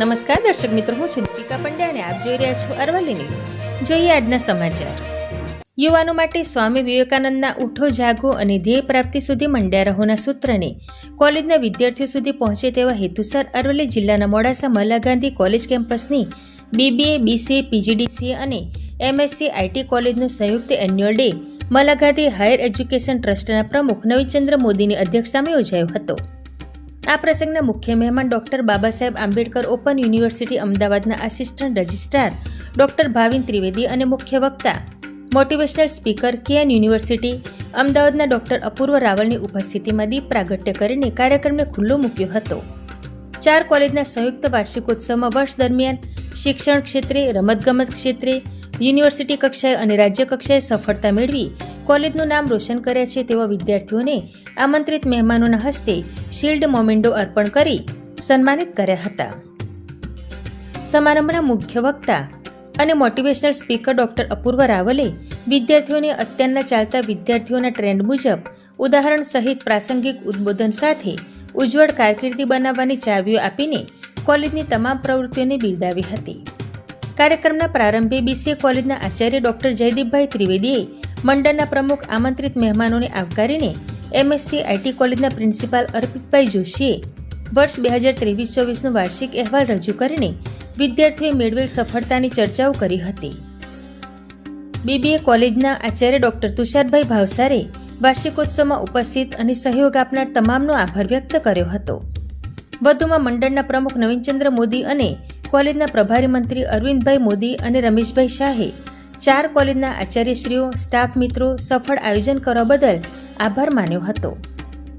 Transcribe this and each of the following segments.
નમસ્કાર દર્શક મિત્રો, હું છું દીપિકા પંડ્યા અને આપ જોઈ રહ્યા છો અરવલ્લી ન્યૂઝ. જોઈએ આજના સમાચાર. યુવાનો માટે સ્વામી વિવેકાનંદના ઉઠો, જાગો અને ધ્યેય પ્રાપ્તિ સુધી મંડ્યા રહોના સૂત્રને કોલેજના વિદ્યાર્થીઓ સુધી પહોંચે તેવા હેતુસર અરવલ્લી જિલ્લાના મોડાસા મલ્લા ગાંધી કોલેજ કેમ્પસની બીબીએ, બીસીએ, પીજીડીસીએ અને એમએસસી, આઈટી કોલેજનું સંયુક્ત એન્યુઅલ ડે મલાગાંધી હાયર એજ્યુકેશન ટ્રસ્ટના પ્રમુખ નવીચંદ્ર મોદીની અધ્યક્ષતામાં યોજાયો હતો. આ પ્રસંગના મુખ્ય મહેમાન doctor Baba Saheb Ambedkar open university અમદાવાદના assistant registrar doctor Bhavin Trivedi અને મુખ્ય વક્તા મોટિવેશનલ સ્પીકર કેએન યુનિવર્સિટી અમદાવાદના ડોક્ટર અપૂર્વ રાવલની ઉપસ્થિતિમાં દીપ પ્રાગટ્ય કરીને કાર્યક્રમને ખુલ્લો મૂક્યો હતો. ચાર કોલેજના સંયુક્ત વાર્ષિકોત્સવમાં વર્ષ દરમિયાન શિક્ષણ ક્ષેત્રે, રમતગમત ક્ષેત્રે, યુનિવર્સિટી કક્ષાએ અને રાજ્ય કક્ષાએ સફળતા મેળવી કોલેજનું નામ રોશન કર્યા છે તેવા વિદ્યાર્થીઓને આમંત્રિત મહેમાનોના હસ્તે શિલ્ડ મોમેન્ડો અર્પણ કરી સન્માનિત કર્યા હતા. સમારંભના મુખ્ય વક્તા અને મોટિવેશનલ સ્પીકર ડોક્ટર અપૂર્વ રાવલે વિદ્યાર્થીઓને અત્યારના ચાલતા વિદ્યાર્થીઓના ટ્રેન્ડ મુજબ ઉદાહરણ સહિત પ્રાસંગિક ઉદબોધન સાથે ઉજ્જવળ કારકિર્દી બનાવવાની ચાવીઓ આપીને કોલેજની તમામ પ્રવૃત્તિઓને બિરદાવી હતી. કાર્યક્રમના પ્રારંભે બીસીએ કોલેજના આચાર્ય ડોક્ટર જયદીપભાઈ ત્રિવેદીએ મંડળના પ્રમુખ આમંત્રિત મહેમાનોને આવકારીને એમએસસી આઈટી કોલેજના પ્રિન્સિપાલ અર્પિતભાઈ જોશીએ વર્ષ બે હજાર ત્રેવીસ ચોવીસનો વાર્ષિક અહેવાલ રજૂ કરીને વિદ્યાર્થીઓએ મેળવેલ સફળતાની ચર્ચાઓ કરી હતી. બીબીએ કોલેજના આચાર્ય ડોક્ટર તુષારભાઈ ભાવસારે વાર્ષિકોત્સવમાં ઉપસ્થિત અને સહયોગ આપનાર તમામનો આભાર વ્યક્ત કર્યો હતો. વધુમાં મંડળના પ્રમુખ નવીનચંદ્ર મોદી અને કોલેજના પ્રભારી મંત્રી અરવિંદભાઈ મોદી અને રમેશભાઈ શાહે ચાર કોલેજના આચાર્યશ્રીઓ, સ્ટાફ મિત્રો સફળ આયોજન કરવા બદલ આભાર માન્યો હતો.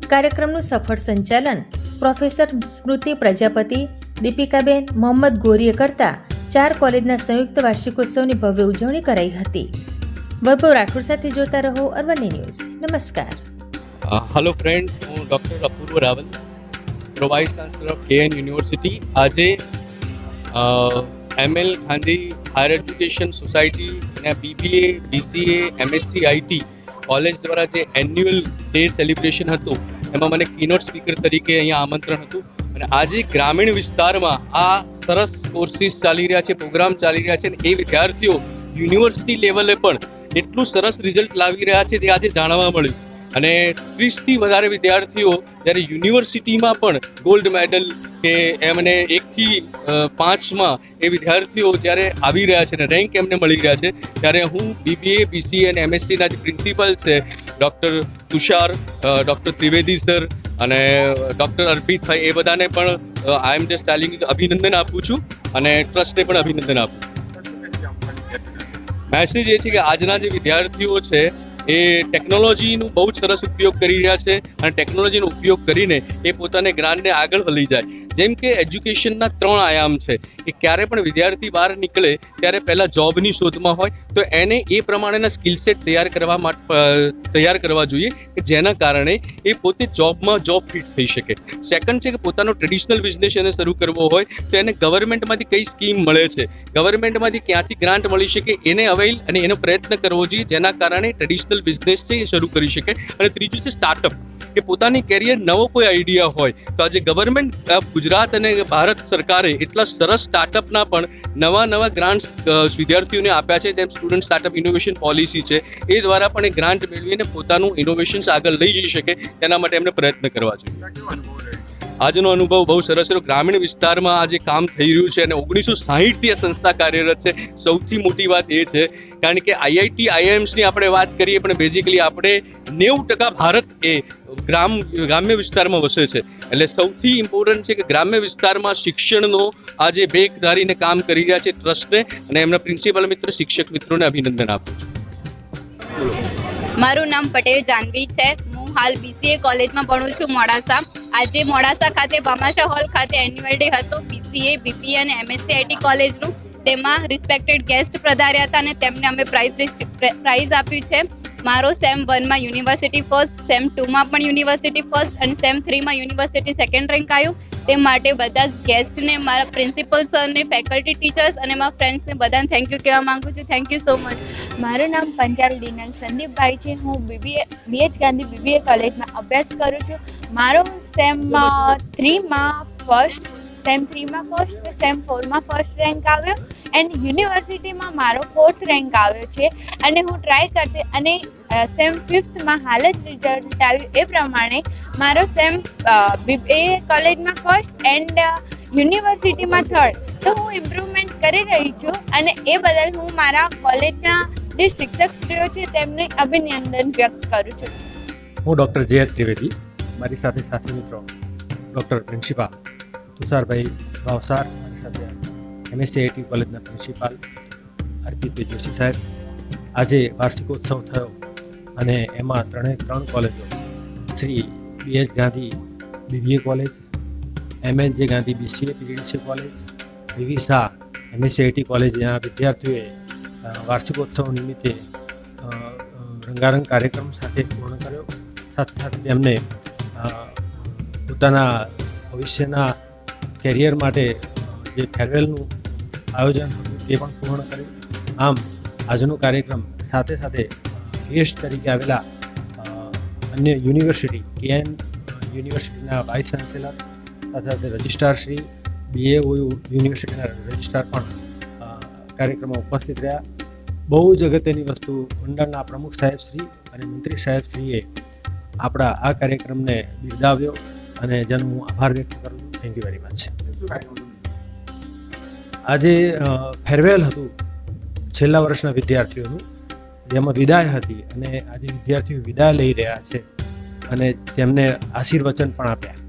કાર્યક્રમનું સફળ સંચાલન પ્રોફેસર સ્મૃતિ પ્રજાપતિ, દીપિકાબેન, મોહમ્મદ ગોરીએ કરતા ચાર કોલેજના સંયુક્ત વાર્ષિકોત્સવની ભવ્ય ઉજવણી કરાઈ હતી. વૈભવ રાઠોડ સાથે જોતા રહો અરવલ્લી ન્યૂઝ. નમસ્કાર. હેલો ફ્રેન્ડ્સ હું doctor Apurva Raval pro vice chancellor of KN university આજે ML Gandhi higher education society અને BBA BCA MSc IT college દ્વારા જે એન્યુઅલ ડે સેલિબ્રેશન હતું, એમાં મને કીનોટ સ્પીકર તરીકે અહીંયા આમંત્રણ હતું. અને આજે ગ્રામીણ વિસ્તારમાં આ સરસ કોર્સિસ ચાલી રહ્યા છે પ્રોગ્રામ ચાલી રહ્યા છે અને એ વિદ્યાર્થીઓ યુનિવર્સિટી લેવલે પણ એટલું સરસ રિઝલ્ટ લાવી રહ્યા છે તે આજે જાણવા મળ્યું. અને ત્રીસથી વધારે વિદ્યાર્થીઓ જ્યારે યુનિવર્સિટીમાં પણ ગોલ્ડ મેડલ કે એમને એકથી પાંચમાં એ વિદ્યાર્થીઓ જ્યારે આવી રહ્યા છે અને રેન્ક એમને મળી રહ્યા છે, ત્યારે હું બીબીએ બીસીએ અને એમએસસીના જે પ્રિન્સિપલ છે doctor Tushar doctor Trivedi sir અને ડૉક્ટર અર્પિતભાઈ એ બધાને પણ આઈ એમ જસ્ટ ટેલિંગ અભિનંદન આપું છું અને ટ્રસ્ટને પણ અભિનંદન આપું છું. મેસેજ એ છે કે આજના જે વિદ્યાર્થીઓ છે એ ટેકનોલોજીનું બહુ જ સરસ ઉપયોગ કરી રહ્યા છે અને ટેકનોલોજીનો ઉપયોગ કરીને એ પોતાને જ્ઞાનને આગળ લઈ જાય. જેમ કે એજ્યુકેશનના ત્રણ આયામ છે. કે ક્યારે પણ વિદ્યાર્થી બહાર નીકળે, ત્યારે પહેલાં જોબની શોધમાં હોય, તો એને એ પ્રમાણેના સ્કિલ સેટ તૈયાર કરવા માટે તૈયાર કરવા જોઈએ કે જેના કારણે એ પોતે જોબમાં જોબ ફિટ થઈ શકે. સેકન્ડ છે કે પોતાનો ટ્રેડિશનલ બિઝનેસ એને શરૂ કરવો હોય, તો એને ગવર્મેન્ટમાંથી કઈ સ્કીમ મળે છે? ગવર્મેન્ટમાંથી ક્યાંથી ગ્રાન્ટ મળી શકે? એને અવેલ અને એનો પ્રયત્ન કરવો જોઈએ, જેના કારણે ટ્રેડિશનલ બિઝનેસ છે, એ શરૂ કરી શકે. અને ત્રીજું છે સ્ટાર્ટઅપ કે પોતાની કેરિયર નવો કોઈ આઈડિયા હોય, તો આજે ગવર્મેન્ટ ગુજરાત અને ભારત સરકારે એટલા સરસ સ્ટાર્ટઅપના પણ નવા નવા ગ્રાન્ટ્સ વિદ્યાર્થીઓને આપ્યા છે, જેમ સ્ટુડન્ટ સ્ટાર્ટઅપ ઇનોવેશન પોલિસી છે, એ દ્વારા પણ એ ગ્રાન્ટ મેળવીને પોતાનું ઇનોવેશન્સ આગળ લઈ જઈ શકે, તેના માટે એમને પ્રયત્ન કરવા જોઈએ. આજનો અનુભવ બહુ સરસ રહ્યો. ગ્રામીણ વિસ્તારમાં આજે કામ થઈ રહ્યું છે અને ઓગણીસો સાહીઠથી આ સંસ્થા કાર્યરત છે. સૌથી મોટી વાત એ છે, કારણ કે આઈઆઈટી, આઈઆઈએમ્સની આપણે વાત કરીએ, પણ બેઝિકલી આપણે નેવું ટકા ભારત એ ગ્રામ, ગ્રામ્ય વિસ્તારમાં વસે છે. એટલે સૌથી ઇમ્પોર્ટન્ટ છે કે ગ્રામ્ય વિસ્તારમાં શિક્ષણનો આજે બેગ ધારીને કામ કરી રહ્યા છે ટ્રસ્ટને અને એમના પ્રિન્સિપલ મિત્ર, શિક્ષક મિત્રોને અભિનંદન આપું છું. મારું નામ પટેલ જાનવી છે. હું હાલ બીસીએ કોલેજમાં ભણું છું મોડાસા. આજે મોડાસા ખાતે ભામાશા હોલ ખાતે એન્યુઅલ ડે હતો. બીસીએ બીપી અને એમએસસી આઈટી કોલેજનું. તેમાં રિસ્પેક્ટેડ ગેસ્ટ પધાર્યા હતા અને તેમને અમે પ્રાઇઝ પ્રાઇઝ આપ્યું છે. મારો સેમ વનમાં યુનિવર્સિટી ફર્સ્ટ સેમ ટુમાં પણ યુનિવર્સિટી ફર્સ્ટ અને સેમ થ્રીમાં યુનિવર્સિટી સેકન્ડ રેન્ક આવ્યું. તે માટે બધા જ ગેસ્ટને મારા પ્રિન્સિપલ સરને ફેકલ્ટી ટીચર્સ અને મારા ફ્રેન્ડ્સને બધાને થેન્ક યુ કહેવા માંગુ છું. થેન્ક યુ સો મચ મારું નામ પંચાલ દિનલ સંદીપભાઈ છે. હું બીબીએ બીએચ ગાંધી બીબીએ કોલેજમાં અભ્યાસ કરું છું. મારો સેમ થ્રીમાં ફર્સ્ટ સેમ થ્રીમાં ફર્સ્ટ સેમ ફોરમાં ફર્સ્ટ રેન્ક આવ્યો. એન્ડ યુનિવર્સિટીમાં મારો ફોર્થ રેન્ક આવ્યો છે. અને હું ટ્રાય કરતી, અને સેમ ફિફ્થમાં હાલ જ રિઝલ્ટ આવ્યું એ પ્રમાણે મારો સેમ એ કોલેજમાં ફર્સ્ટ એન્ડ યુનિવર્સિટીમાં થર્ડ તો હું ઇમ્પ્રુવમેન્ટ કરી રહી છું અને એ બદલ હું મારા કોલેજના જે શિક્ષક શ્રીઓ છે તેમને અભિનંદન વ્યક્ત કરું છું. હું ડૉક્ટર જયત ત્રિવેદી, મારી સાથે સાથી મિત્રો ડૉક્ટર પ્રિન્સિપાલ તુષારભાઈ ભાવસાર મારી સાથે એમએસસીઆઈટી કોલેજના પ્રિન્સિપાલ અર્પિત જોશી સાહેબ. આજે વાર્ષિકોત્સવ થયો અને એમાં ત્રણે ત્રણ કોલેજો, Shri B H Gandhi BBA college, M H J Gandhi BCA PGDC college VV Shah MSc IT કોલેજના વિદ્યાર્થીઓએ વાર્ષિકોત્સવ નિમિત્તે રંગારંગ કાર્યક્રમ સાથે પૂર્ણ કર્યો. સાથે સાથે તેમને પોતાના ભવિષ્યના કેરિયર માટે જે ફેરવેલનું આયોજન એ પણ પૂર્ણ કર્યું. આમ, આજનો કાર્યક્રમ સાથે સાથે ગેસ્ટ તરીકે આવેલા અન્ય યુનિવર્સિટી કેએન યુનિવર્સિટીના વાઇસ ચાન્સેલર સાથે સાથે રજિસ્ટ્રાર શ્રી બીએઓ યુનિવર્સિટીના રજિસ્ટ્રાર પણ કાર્યક્રમમાં ઉપસ્થિત રહ્યા. બહુ જ અગત્યની વસ્તુ મંડળના પ્રમુખ સાહેબ શ્રી અને મંત્રી સાહેબ શ્રીએ આપણા આ કાર્યક્રમને બિરદાવ્યો અને જેનો હું આભાર વ્યક્ત કરું છું. થેન્ક યુ વેરી મચ આજે ફેરવેલ હતું છેલ્લા વર્ષના વિદ્યાર્થીઓનું. જેમાં વિદાય હતી અને આજે વિદ્યાર્થીઓ વિદાય લઈ રહ્યા છે અને તેમને આશીર્વચન પણ આપ્યા.